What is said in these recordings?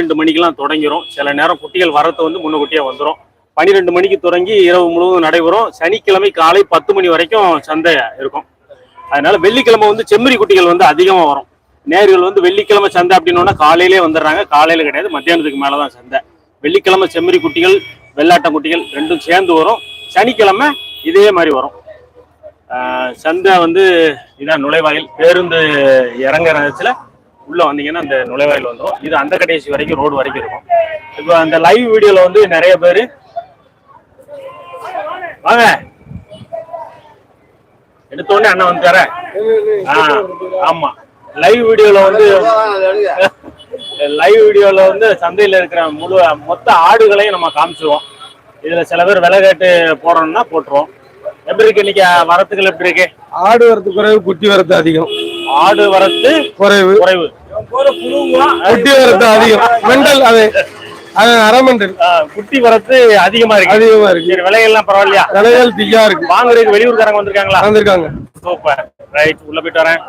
பன்னிரெண்டு மணிக்கெல்லாம் தொடங்கிரும். சில நேரம் குட்டிகள் வரத்து வந்து முன்னக்கூட்டியே வந்துடும் பன்னிரெண்டு மணிக்கு தொடங்கி இரவு முழுவதும் நடைபெறும். சனிக்கிழமை காலை பத்து மணி வரைக்கும் சந்தை இருக்கும். அதனால வெள்ளிக்கிழமை வந்து செம்மறி குட்டிகள் வந்து அதிகமாக வரும். நேர்கள் வந்து வெள்ளிக்கிழமை சந்தை அப்படின்னோன்னா காலையிலே வந்துடுறாங்க. காலையில கிடையாது மத்தியானத்துக்கு மேலே தான் சந்தை. வெள்ளிக்கிழமை செம்மறி குட்டிகள் வெள்ளாட்டம் குட்டிகள் ரெண்டும் சேர்ந்து வரும். சனிக்கிழமை இதே மாதிரி வரும். ஆஹ் சந்தை வந்து இதான் நுழைவாயில். பேருந்து இறங்குற நேரத்தில் உள்ள வந்தீங்கன்னா அந்த நுழைவாயில் வந்துடும் இது அந்த கடைசி வரைக்கும் ரோடு வரைக்கும் இருக்கும். இப்போ அந்த லைவ் வீடியோல வந்து நிறைய பேர் வாங்க. எடுத்த உடனே அண்ணன் வந்து தரேன். ஆமா. லைவ் வீடியோல வந்து லைவ் வீடியோல வந்து சந்தையில இருக்கிற முழு மொத்த ஆடுகளையும் நம்ம காமிச்சிருவோம். இதுல சில பேர் விலை கேட்டு போடணும்னா போட்டுருவோம். எப்படி இருக்கு இன்னைக்கு? வரத்துகள் எப்படி இருக்கு? ஆடு வரத்து குறைவு குட்டி வரத்து அதிகம். ஆடு வரத்து குறைவு. குறைவு. குட்டி வரத்து அதிகம். மெண்டல் அது அரமெண்டல் ஆஹ், குட்டி வரத்து அதிகமா இருக்கு. அதிகமா இருக்கு. சரி விலைகள்லாம் பரவாயில்லையா? விலைகள் தீயா இருக்கு. வாங்குறதுக்கு வெளியூர்காரங்க வந்திருக்காங்களா? வந்திருக்காங்க. சூப்பர். ரைட் உள்ள போயிட்டு வரேன்.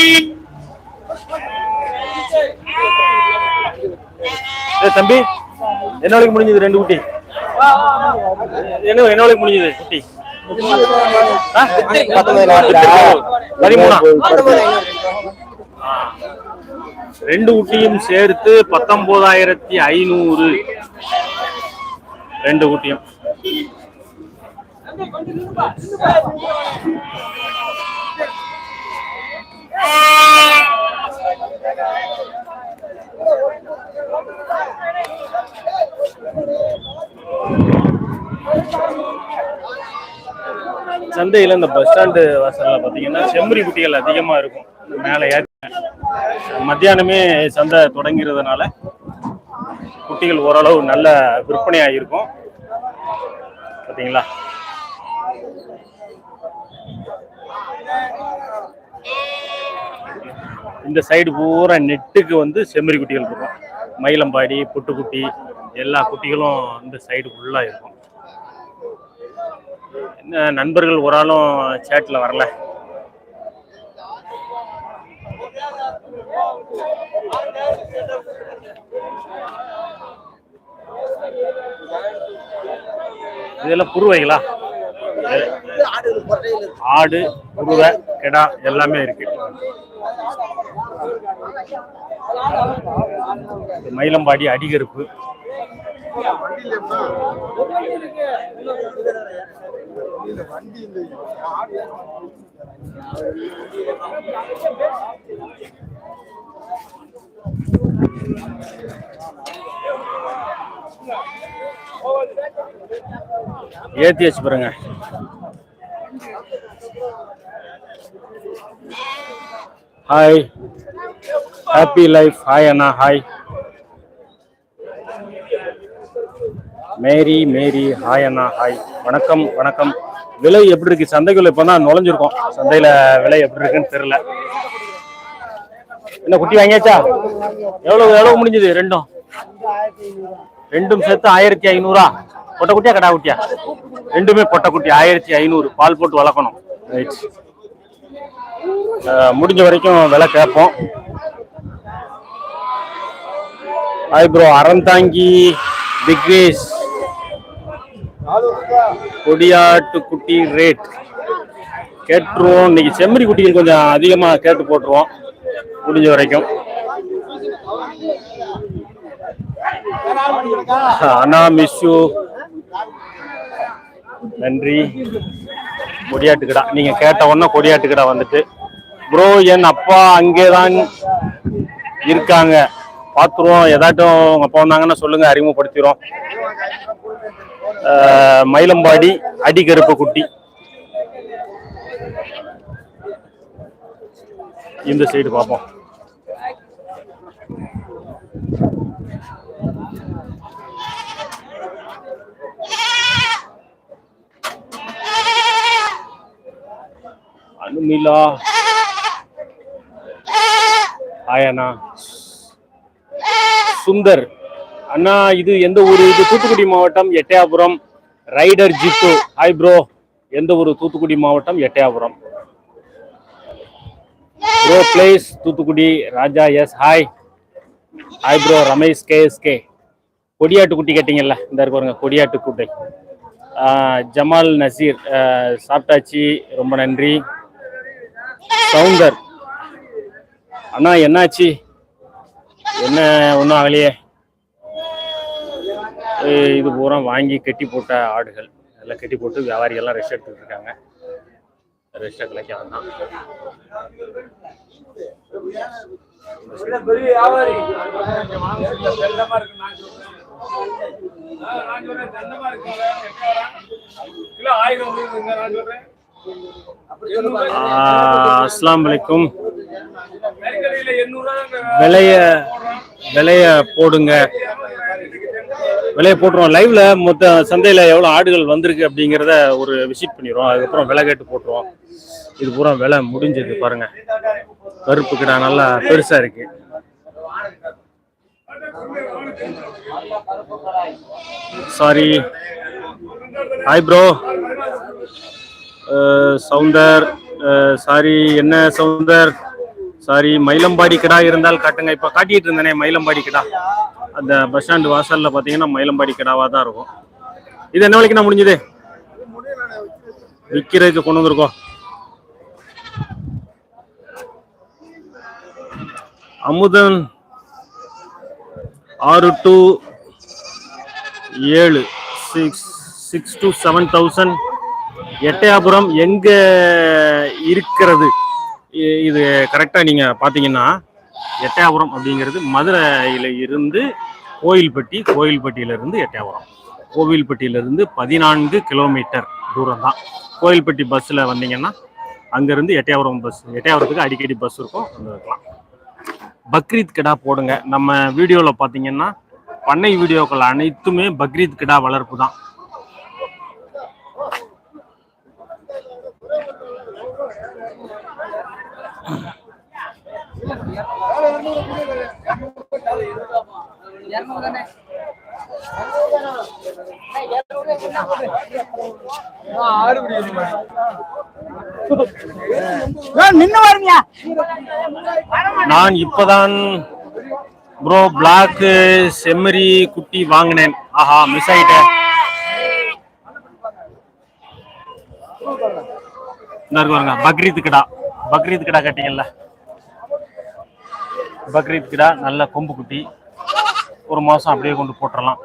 ஏய் தம்பி என்ன வேலைக்கு முடிஞ்சது ரெண்டு குட்டி. என்ன என்ன வேலைக்கு முடிஞ்சது? குட்டி. ஆ? பதிமூணா? ரெண்டு குட்டியும் சேர்த்து பத்தொன்பதாயிரத்தி ஐநூறு. ரெண்டு குட்டியும். சந்தையில் இந்த பஸ் ஸ்டாண்டு வாசல்ல பார்த்தீங்கன்னா செம்மறி குட்டிகள் அதிகமாக இருக்கும். மேலே ஏற்றி மத்தியானமே சந்தை தொடங்கிறதுனால குட்டிகள் ஓரளவு நல்ல விற்பனையாக இருக்கும். பார்த்தீங்களா இந்த சைடு பூரா நெட்டுக்கு வந்து செம்மறி குட்டிகள் இருக்கும். மயிலம்பாடி புட்டுக்குட்டி எல்லா குட்டிகளும் இந்த சைடு ஃபுல்லாக இருக்கும். என்ன நண்பர்கள் ஒரு ஆளும் சேட்டில் வரல. இதெல்லாம் புருவைகளா? ஆடு புருவை கெடா எல்லாமே இருக்கு இது மயிலம்பாடி அடிகருப்பு. ஏத்தி வச்சு பாருங்க. ஹாய் ஹாப்பி லைஃப் ஹாய் அண்ணா ஹாய் மேரி மேரி ஹாய் அண்ணா ஹாய் வணக்கம் வணக்கம். விலை எப்படி இருக்கு? சந்தைக்குள்ள இப்போ தான் நுழைஞ்சிருக்கோம். சந்தையில விலை எப்படி இருக்குன்னு தெரியல. என்ன குட்டி வாங்கியாச்சா? எவ்வளவு எவ்வளவு முடிஞ்சது? ரெண்டும். ரெண்டும் சேர்த்து ஆயிரத்தி ஐநூறா? பொட்டை குட்டியா கடா குட்டியா? ரெண்டுமே பொட்டை குட்டி. ஆயிரத்தி ஐநூறு. பால் போட்டு வளர்க்கணும். ரைட் முடிஞ்ச வரைக்கும் விலை கேட்போம். ஹாய் ப்ரோ அறந்தாங்கி பிக்ரேஸ் கொடியாட்டு குட்டி ரேட் கேட்டுருவோம். இன்னைக்கு செம்மறி குட்டிகள் கொஞ்சம் அதிகமாக கேட்டு போட்டுருவோம். முடிஞ்ச வரைக்கும். அண்ணா மிஸ்யூ நன்றி. கொடியாட்டுக்கடா. நீங்கள் கேட்ட உடனே கொடியாட்டுக்கடா வந்துட்டு. ப்ரோ என் அப்பா அங்கேதான் இருக்காங்க. பார்த்துருவோம் ஏதாட்டும் அப்பா வந்தாங்கன்னா சொல்லுங்க அறிமுகப்படுத்திடுவோம். மயிலம்பாடி அடிகருப்பு குட்டி. இந்த சைடு பார்ப்போம். அனுமிலா. அண்ணா. சுந்தர். அண்ணா இது எந்த ஊரு? இது தூத்துக்குடி மாவட்டம் எட்டயாபுரம். ரைடர் ஜிப்பு. ஹாய் ப்ரோ எந்த ஊரு? தூத்துக்குடி மாவட்டம் Ettayapuram. Bro place Thoothukudi. Raja S hi hi bro Ramesh K கொடியாட்டு குட்டி கேட்டீங்கல்ல? இந்த இருக்கு பாருங்க கொடியாட்டு குட்டை. ஜமால் நசீர் சாப்பிட்டாச்சு. ரொம்ப நன்றி. சவுந்தர். அண்ணா என்னாச்சு? என்ன ஒன்றும் ஆகலையே. இது பூரா வாங்கி கட்டி போட்ட ஆடுகள். எல்லாம் கட்டி போட்டு வியாபாரிகள்லாம் ரெஸ்ட் எடுத்துட்டு இருக்காங்க. ரெஸ்ட் கிடைக்க சொல்றேன். அஸ்லாம் வலைக்கும் விலைய விலைய போடுங்க. விலைய போட்டுருவோம் லைவ்ல மொத்த சந்தையில எவ்வளவு ஆடுகள் வந்திருக்கு அப்படிங்கிறத ஒரு விசிட் பண்ணிடுவோம் அதுக்கப்புறம் விலை கேட்டு போட்டுருவோம். இது பூரா விலை முடிஞ்சது பாருங்க. கருப்பு கிடா நல்லா பெருசா இருக்கு. Sorry hi bro Soundar sorry என்ன சவுந்தர்? சாரி மயிலம்பாடி கிடா இருந்தால் காட்டுங்க. இப்ப காட்டிட்டு இருந்தேனே மயிலம்பாடி கிடா. அந்த பஸ் ஸ்டாண்ட் வாசல்ல பாத்தீங்கன்னா மயிலம்பாடி கிடாவாக தான் இருக்கும். இது என்ன வரைக்கும் முடிஞ்சது? விற்கிறதுக்கு கொண்டு வந்திருக்கோம். அமுதன் ஆறு டு ஏழு six six to seven thousand Ettayapuram எங்க இருக்கிறது? இது கரெக்டா நீங்க பாத்தீங்கன்னா எட்டயாபுரம் அப்படிங்கிறது மதுரையில இருந்து கோயில்பட்டி கோயில்பட்டியிலிருந்து எட்டயாபுரம். கோவில்பட்டியிலிருந்து பதினான்கு கிலோமீட்டர் தூரம் தான் கோயில்பட்டி பஸ்ஸில் வந்தீங்கன்னா அங்கேருந்து எட்டயாபுரம் பஸ் எட்டயாபுரத்துக்கு அடிக்கடி பஸ் இருக்கும் வந்துருக்கலாம் இருக்கலாம். பக்ரீத் கிடா போடுங்க. நம்ம வீடியோவில் பார்த்தீங்கன்னா பண்ணை வீடியோக்கள் அனைத்துமே பக்ரீத் கிடா வளர்ப்பு தான் நான் இப்பதான் ப்ரோ பிளாக் செம்மறி குட்டி வாங்கினேன் ஆஹா மிஸ் ஆயிட்டேன் பாருங்க பக்ரீத் கடா பக்ரீத் கடா கட்டிங்கல்ல பக்ரீத் கிடா நல்ல கொம்பு குட்டி. ஒரு மாதம் அப்படியே கொண்டு போட்டுறலாம்.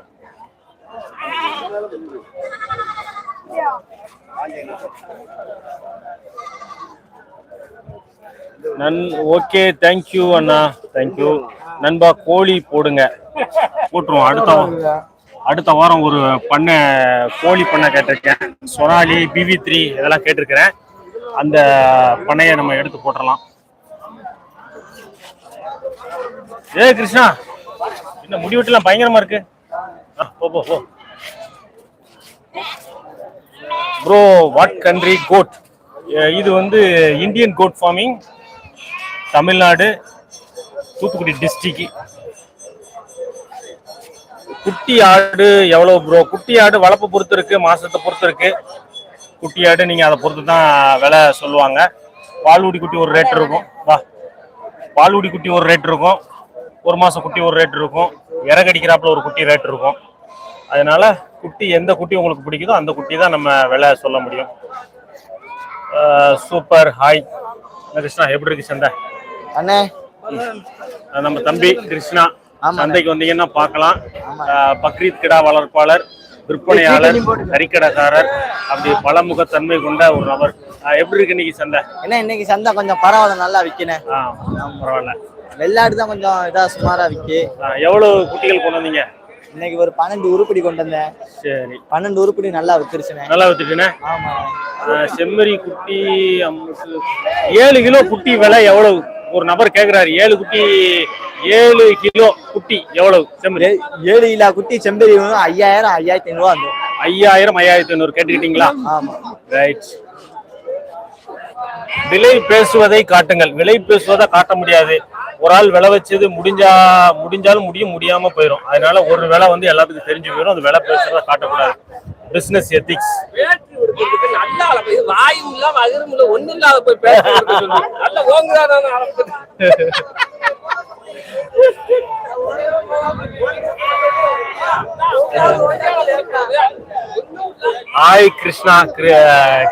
நன் ஓகே தேங்க்யூ அண்ணா. தேங்க்யூ நண்பா கோழி போடுங்க. போட்டுருவோம். அடுத்த அடுத்த வாரம் ஒரு பண்ணை கோழி பண்ணை கேட்டிருக்கேன். சொனாலி பிவி த்ரீ இதெல்லாம் கேட்டிருக்கிறேன். அந்த பண்ணையை நம்ம எடுத்து போட்டுடலாம் ஏ கிருஷ்ணா. என்ன முடி வெட்டலாம் பயங்கரமா இருக்கு. ஆ, போ போ போ. ப்ரோ வாட் கண்ட்ரி கோட் இது வந்து Indian code farming Tamil Nadu Thoothukudi district குட்டி ஆடு எவ்வளோ ப்ரோ குட்டி ஆடு வளர்ப்பு பொறுத்து இருக்கு மாசத்தை பொறுத்து இருக்கு. குட்டி ஆடு நீங்க அதை பொறுத்து தான் விலை சொல்லுவாங்க. பால்வுடி குட்டி ஒரு ரேட் இருக்கும். வா. பால்வுடி குட்டி ஒரு ரேட் இருக்கும். ஒரு மாசம் குட்டி ஒரு ரேட் இருக்கும். இறகடிக்கிறாப்புல ஒரு குட்டி ரேட் இருக்கும். அதனால குட்டி எந்த குட்டி உங்களுக்கு பிடிக்குதோ அந்த குட்டி தான் நம்ம விலை சொல்ல முடியும். சூப்பர் ஹாய் கிருஷ்ணா எப்படி இருக்கு சந்தை அண்ணே. நம்ம தம்பி கிருஷ்ணா. சந்தைக்கு வந்தீங்கன்னா பார்க்கலாம். பக்ரீத் கிடா வளர்ப்பாளர் விற்பனையாளர் கறிக்கடைக்காரர் அப்படி பலமுகத்தன்மை கொண்ட ஒரு நபர். எப்படி இருக்கு இன்னைக்கு சந்தை என்ன இன்னைக்கு சந்தை கொஞ்சம் பரவாயில்ல நல்லா விற்கினேன் பரவாயில்ல. வெள்ளாடு தான் கொஞ்சம் இதா சுமாரா விற்கி எவ்வளவு குட்டிகள் கொண்டு வந்தீங்க? இன்னைக்கு ஒரு பன்னெண்டு உருப்படி கொண்டு வந்தேன். சரி. பன்னெண்டு உருப்படி நல்லா வித்துருச்சுனே நல்லா வித்துட்டுனே ஆமா செம்மறி குட்டி ஏழு கிலோ குட்டி விலை எவ்வளவு? ஒரு நபர் கேக்குறாரு ஏழு குட்டி ஏழு கிலோ குட்டி எவ்வளவு செம்மறி? ஏழு கிலோ குட்டி வந்து ஐயாயிரம் ஐயாயிரத்தி ஐநூறுவா வந்துடும் ஐயாயிரம் ஐயாயிரத்தி ஐநூறு கேட்டுக்கிட்டீங்களா? ஆமா. ரைட் விலை பேசுவதை காட்டுங்கள். விலை பேசுவதை காட்ட முடியாது. ஒரு ஆள் விலை வச்சது முடிஞ்சா முடிஞ்சாலும் முடியும் முடியாம போயிடும் அதனால ஒரு விலை வந்து எல்லாத்துக்கும் தெரிஞ்சு போயிடும் அந்த விலை பேசுறத காட்டக்கூடாது. பிசினஸ் எத்திக்ஸ் ஹாய் கிருஷ்ணா கிரு-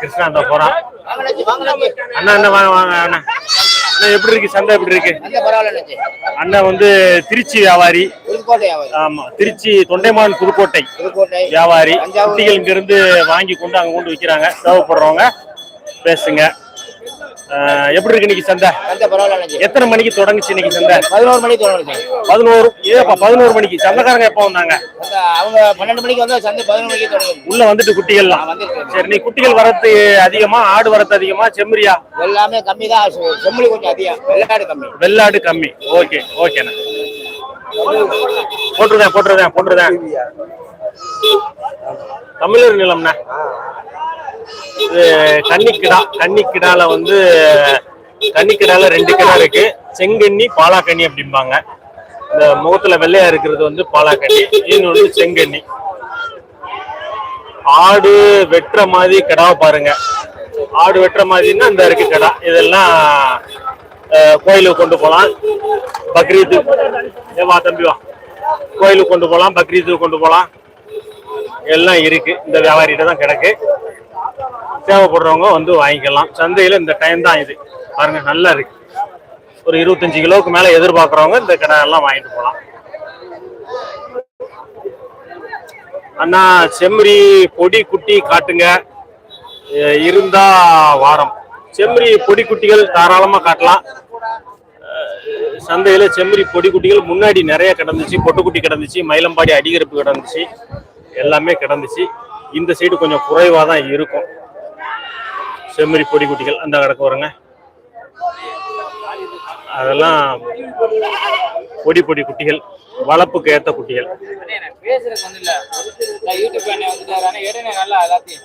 கிருஷ்ணா அந்த போறான் அண்ணா அண்ணா வாங்க வாங்க அண்ணா. அண்ணா எப்படி இருக்கு? சந்தை எப்படி இருக்கு? அண்ணன் வந்து திருச்சி வியாபாரி. ஆமா திருச்சி தொண்டைமான் புதுக்கோட்டை வியாபாரி. குட்டிகள் இங்க இருந்து வாங்கி கொண்டு அங்க கொண்டு விக்கிறாங்க. தேவைப்படுறவங்க பேசுங்க. எப்படி இருக்கு இன்னைக்கு சந்தை? எத்தனை மணிக்கு தொடங்குச்சு இன்னைக்கு சந்தை? பதினோரு மணிக்கு தொடங்குது. பதினோரு ஏப்பா பதினோரு மணிக்கு. சந்தைக்காரங்க எப்போ வந்தாங்க? அவங்க பன்னெண்டு மணிக்கு வந்தா சந்தை பதினொரு மணிக்கு தொடங்குது. உள்ள வந்துட்டு குட்டிகள்லாம். சரி நீ குட்டிகள் வரத்து அதிகமா ஆடு வரத்து அதிகமா செம்மறியா? எல்லாமே கம்மி தான். செம்மொழி கொஞ்சம் அதிகம். வெள்ளாடு கம்மி. வெள்ளாடு கம்மி. ஓகே ஓகேண்ணா போட்டுருதேன் போட்டுருதேன் போட்டுருதேன். தமிழர் நிலம்ண்ணா. கன்னிக்கிடா கன்னிக்கிடால வந்து கன்னிக்கிடால ரெண்டு கிடா இருக்கு. செங்கண்ணி பாலாக்கண்ணி அப்படிம்பாங்க. இந்த முகத்துல வெள்ளையா இருக்கிறது வந்து பாலாக்கண்ணி. இன்னொன்று செங்கண்ணி. ஆடு வெட்டுற மாதிரி கிடாவை பாருங்க. ஆடு வெட்டுற மாதிரின்னா இந்த இருக்கு கிடா. இதெல்லாம் கோயிலுக்கு கொண்டு போகலாம் பக்ரீத்து. வா தம்பி வா. கோயிலுக்கு கொண்டு போகலாம் பக்ரீத்துக்கு கொண்டு போகலாம் எல்லாம் இருக்கு. இந்த வியாபாரிகிட்ட தான் கிடக்கு. தேவைப்படுறவங்க வந்து வாங்கிக்கலாம். சந்தையில இந்த டைம் தான் இது. பாருங்க நல்லா இருக்கு. ஒரு இருபத்தஞ்சு கிலோவுக்கு மேல எதிர்பார்க்குறவங்க இந்த கடை எல்லாம் வாங்கிட்டு போகலாம். அண்ணா செம்மறி பொடி குட்டி காட்டுங்க. இருந்தா வாரம். செம்மறி பொடி குட்டிகள் தாராளமா காட்டலாம். சந்தையில் செம்மறி பொடி குட்டிகள் முன்னாடி நிறைய கிடந்துச்சு. பொட்டுக்குட்டி கிடந்துச்சு மயிலம்பாடி அடிகருப்பு கிடந்துச்சு. எல்லாமே கிடந்துச்சு. இந்த சைடு கொஞ்சம் குறைவாக தான் இருக்கும். செம்மறி பொடி குட்டிகள் அந்த கிடக்கு வருங்க. அதெல்லாம் பொடி பொடி குட்டிகள் வளர்ப்புக்கு ஏற்ற குட்டிகள்.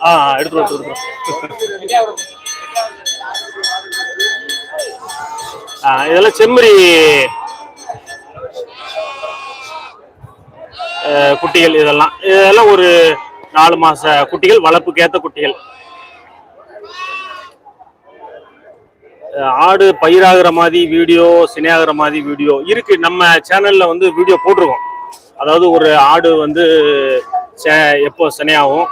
ஆ ஆ, எடுத்து வந்து, இதெல்லாம் செம்மறி குட்டிகள் இதெல்லாம். இதெல்லாம் ஒரு நாலு மாச குட்டிகள் வளர்ப்புக்கு ஏற்ற குட்டிகள். ஆடு பயிராகிற மாதிரி வீடியோ சினையாகிற மாதிரி வீடியோ இருக்கு. நம்ம சேனல்ல வந்து வீடியோ போட்டிருக்கோம். அதாவது ஒரு ஆடு வந்து எப்போ சினையாகும்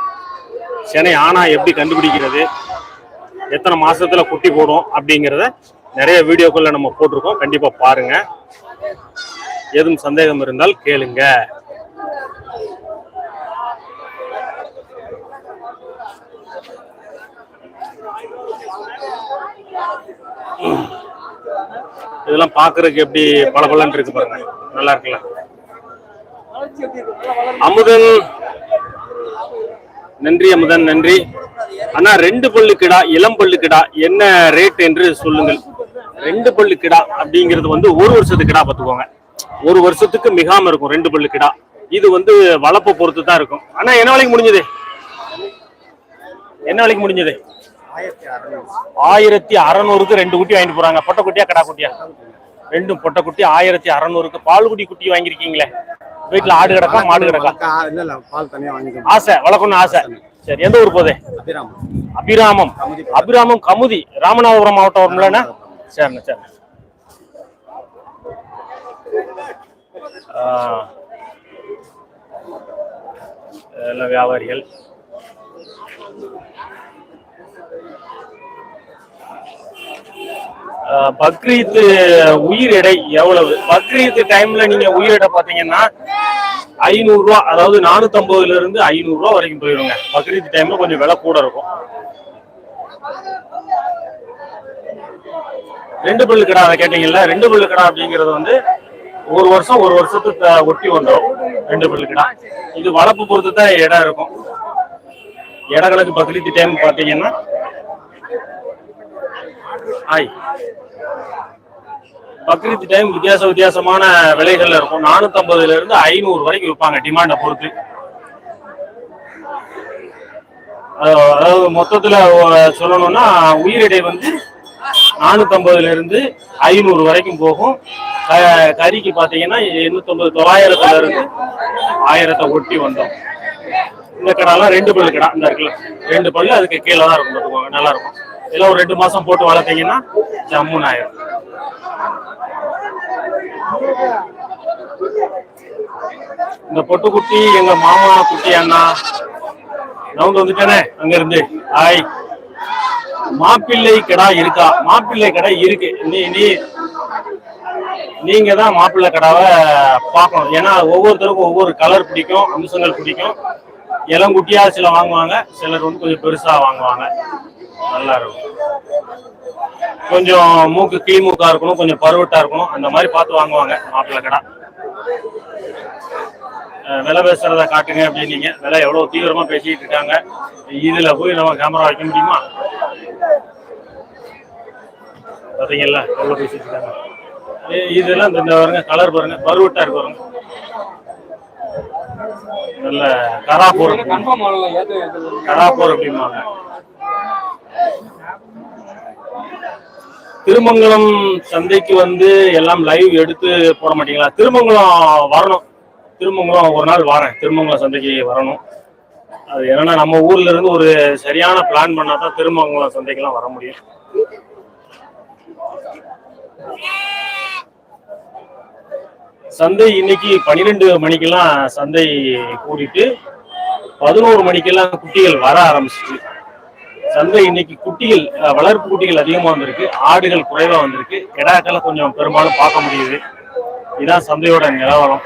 சினை ஆனா எப்படி கண்டுபிடிக்கிறது எத்தனை மாசத்துல குட்டி போடும் அப்படிங்கிறத நிறைய வீடியோக்குள்ள நம்ம போட்டிருக்கோம். கண்டிப்பா பாருங்க. எதுவும் சந்தேகம் இருந்தால் கேளுங்க. இதெல்லாம் பாக்குறதுக்கு எப்படி பளபளன்னு இருக்கு பாருங்க. நல்லா இருக்குல்ல? அமுதன் நன்றி அமுதன் நன்றி. அண்ணா ரெண்டு பல்லு கிடா இளம் பல்லு கிடா என்ன ரேட் என்று சொல்லுங்கள். ரெண்டு பல்லு கிடா அப்படிங்கிறது வந்து ஒரு வருஷத்துக்கு கிடா பார்த்துக்கோங்க. ஒரு வருஷத்துக்கு மிகாம இருக்கும் ரெண்டு பல்லு கிடா இது வந்து வளப்பை பொறுத்து தான் இருக்கும். ஆனா என்ன வேலைக்கு முடிஞ்சது? என்ன வேலைக்கு முடிஞ்சது? ஆயிரத்தி அறநூறுக்கு ரெண்டு குட்டி வாங்கிட்டு போறாங்க. பொட்டை குட்டியா கடா குட்டியா? ரெண்டும் பொட்டை குட்டி ஆயிரத்தி அறநூறுக்கு பால் குடி குட்டி வாங்கியிருக்கீங்களே. வீட்டுல ஆடு கிடக்கா மாடு கிடக்கா? இல்ல இல்ல பால் தனியா வாங்கிக்கணும். ஆசை வளர்க்கணும்னு ஆசை. சரி எந்த ஊர் போகுது? அபிராமம். அபிராமம். கமுதி ராமநாதபுரம் மாவட்டம் வரும்லண்ணா சரிண்ணா. எல்லாம் வியாபாரிகள். பக்ரீத் உயிர் எடை எவ்வளவு? பக்ரீத் டைம்ல நீங்க உயிர் எடை பாத்தீங்கன்னா ஐநூறு ரூபா அதாவது நானூத்தி இருந்து ஐநூறு ரூபா வரைக்கும் போயிருங்க பக்ரீத் டைம்ல கொஞ்சம் விலை கூட இருக்கும். ரெண்டு பல்லு கடா அதை கேட்டீங்கல்ல? ரெண்டு பல்லு கடா அப்படிங்கிறது வந்து ஒரு வருஷம் ஒரு வருஷத்துக்கு ஒட்டி வந்துடும் ரெண்டு பல்லு கடா. இது வளர்ப்பு பொறுத்து தான் இடம் இருக்கும். இடங்களுக்கு பக்ரீத் டைம் பாத்தீங்கன்னா ஹாய் பக்ரீத் டைம் வித்தியாச வித்தியாசமான விலைகள்ல இருக்கும். நானூத்தி இருந்து ஐநூறு வரைக்கும் விற்பாங்க டிமாண்டை பொறுத்து. அதாவது மொத்தத்துல சொல்லணும்னா உயிரிடை வந்து நானூத்தம்பதுல இருந்து ஐநூறு வரைக்கும் போகும். க- கறிக்கு பாத்தீங்கன்னா எண்ணூத்தொன்பது தொள்ளாயிரத்துல இருந்து ஆயிரத்தை ஒட்டி வந்தோம். இந்த கடாலாம் ரெண்டு பல்லு கடா இந்த இருக்குல்ல ரெண்டு பல்லு அதுக்கு கீழே தான் இருக்கும் நல்லா இருக்கும். இதெல்லாம் ஒரு ரெண்டு மாசம் போட்டு வளர்த்தீங்கன்னா ஜம்முன் ஆயிரும் இந்த பொட்டுக்குட்டி எங்க மாமா குட்டி அண்ணா ரவுண்ட் வந்துட்டானே அங்க இருந்து ஹாய் மாப்பிள்ளை கடா இருக்கா? மாப்பிள்ளை கடை இருக்கு. நீ நீ நீங்க தான் மாப்பிள்ளை கடாவை பார்க்கணும். ஏன்னா ஒவ்வொருத்தருக்கும் ஒவ்வொரு கலர் பிடிக்கும் அம்சங்கள் பிடிக்கும். இளங்குட்டியா சில வாங்குவாங்க சிலர் வந்து கொஞ்சம் பெருசா வாங்குவாங்க. நல்லா இருக்கும் கொஞ்சம் மூக்கு கிளி மூக்கா இருக்கணும் கொஞ்சம் பருவட்டா இருக்கணும். அந்த மாதிரி பார்த்து வாங்குவாங்க மாப்பிள்ளை கடா. விலை பேசுறத காட்டுங்க அப்படின்னீங்க. விலை எவ்வளவு தீவிரமா பேசிட்டு இருக்காங்க. இதுல போய் நம்ம கேமரா வைக்க முடியுமா? பாத்தீங்கல்ல எவ்வளவு பேசிட்டு இருக்காங்க. இதெல்லாம் இந்த பாருங்க கலர் பாருங்க பருவட்டா இருக்கு பாருங்க. நல்ல கராப்பூர் கராப்பூர் அப்படிம்பாங்க. திருமங்கலம் சந்தைக்கு வந்து எல்லாம் லைவ் எடுத்து போட மாட்டீங்களா? திருமங்கலம் வரணும். திருமங்கலம் ஒரு நாள் வரேன். திருமங்கலம் சந்தைக்கு வரணும். அது என்னன்னா நம்ம ஊர்ல இருந்து ஒரு சரியான பிளான் பண்ணா தான் திருமங்கலம் சந்தைக்கெல்லாம் வர முடியும். சந்தை இன்னைக்கு பன்னிரெண்டு மணிக்கெல்லாம் சந்தை கூடிட்டு பதினோரு மணிக்கெல்லாம் குட்டிகள் வர ஆரம்பிச்சிச்சு. சந்தை இன்னைக்கு குட்டிகள் வளர்ப்பு குட்டிகள் அதிகமா வந்திருக்கு. ஆடுகள் குறைவா வந்திருக்கு. கிடாக்களை கொஞ்சம் பெரும்பாலும் பார்க்க முடியுது. இதுதான் சந்தையோட நிலவரம்.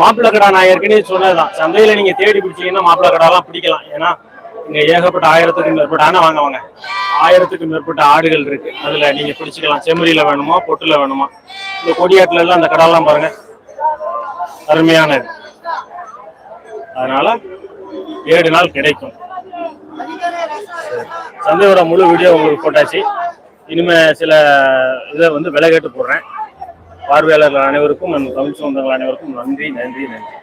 மாப்பிள்ள கடா நான் ஏற்கனவே சொன்னதுதான். சந்தையில நீங்க தேடி பிடிச்சீங்கன்னா மாப்பிள்ள கடாலாம் பிடிக்கலாம். ஏன்னா இங்க ஏகப்பட்ட ஆயிரத்துக்கும் மேற்பட்ட ஆனா வாங்க வாங்க. ஆயிரத்துக்கும் மேற்பட்ட ஆடுகள் இருக்கு. அதுல நீங்க பிடிச்சிக்கலாம். செம்மறியில வேணுமா பொட்டுல வேணுமா? இந்த கொடியாட்டுல எல்லாம் அந்த கடாலாம் பாருங்க. அருமையானது. அதனால ஏழு நாள் கிடைக்கும். சந்தையோட முழு வீடியோ உங்களுக்கு போட்டாச்சு. இனிமே சில இதை வந்து விலை கேட்டு போடுறேன். பார்வையாளர்கள் அனைவருக்கும் நம்ம தமிழ் சொந்தங்கள் அனைவருக்கும் நன்றி நன்றி நன்றி.